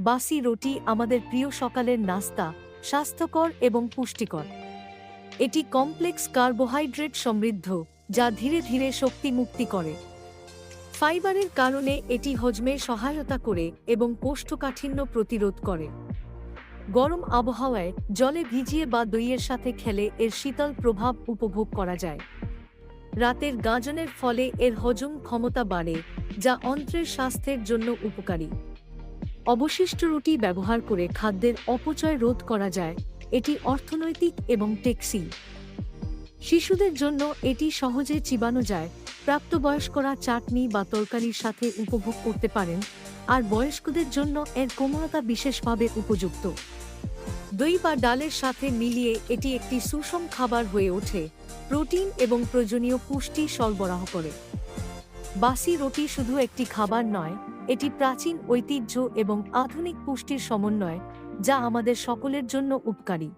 বাসি রুটি আমাদের প্রিয় সকালের নাস্তা, স্বাস্থ্যকর এবং পুষ্টিকর। এটি কমপ্লেক্স কার্বোহাইড্রেট সমৃদ্ধ, যা ধীরে ধীরে শক্তি মুক্তি করে। ফাইবারের কারণে এটি হজমে সহায়তা করে এবং কোষ্ঠকাঠিন্য প্রতিরোধ করে। গরম আবহাওয়ায় জলে ভিজিয়ে বা দইয়ের সাথে খেলে এর শীতল প্রভাব উপভোগ করা যায়। রাতের গাজনের ফলে এর হজম ক্ষমতা বাড়ে, যা অন্ত্রের স্বাস্থ্যের জন্য উপকারী। অবশিষ্ট রুটি ব্যবহার করে খাদ্যের অপচয় রোধ করা যায়। এটি অর্থনৈতিক এবং টেকসি শিশুদের জন্য এটি সহজে চিবানো যায়। প্রাপ্তবয়স্করা চাটনি বা তরকারির সাথে উপভোগ করতে পারেন, আর বয়স্কদের জন্য এর কোমলতা বিশেষভাবে উপযুক্ত। দই বা ডালের সাথে মিলিয়ে এটি একটি সুষম খাবার হয়ে ওঠে। প্রোটিন এবং প্রয়োজনীয় পুষ্টি সরবরাহ করে। বাসি রুটি শুধু একটি খাবার নয়, এটি প্রাচীন ঐতিহ্য এবং আধুনিক পুষ্টির সমন্বয়, যা আমাদের সকলের জন্য উপকারী।